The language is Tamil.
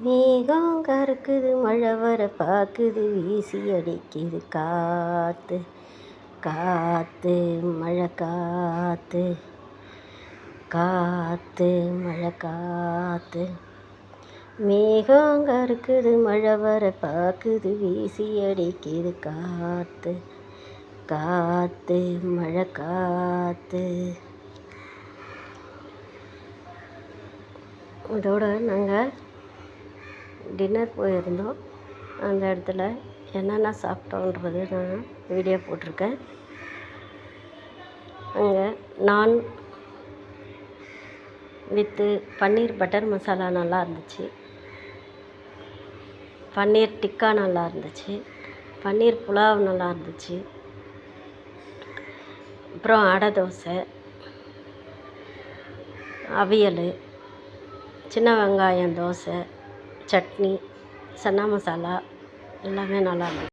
மேகம் கறக்குது மழை வர பார்க்குது வீசி அடிக்குது காற்று காற்று மழை காற்று காற்று மழை காற்று மேகம் கறக்குது மழை வர பார்க்குது வீசி அடிக்குது காற்று காற்று மழை காற்று இதோட நாங்கள் டின்னர் போயிருந்தோம் அந்த இடத்துல என்னென்ன சாப்பிட்டோன்றது நான் வீடியோ போட்டிருக்கேன். அங்கே நான் வித்து பன்னீர் பட்டர் மசாலா நல்லா இருந்துச்சு. பன்னீர் டிக்கா நல்லா இருந்துச்சு. பன்னீர் புலாவ் நல்லா இருந்துச்சு. அப்புறம் அடை தோசை அவியல் சின்ன வெங்காயம் தோசை சட்னி சன்னா மசாலா எல்லாமே நல்லா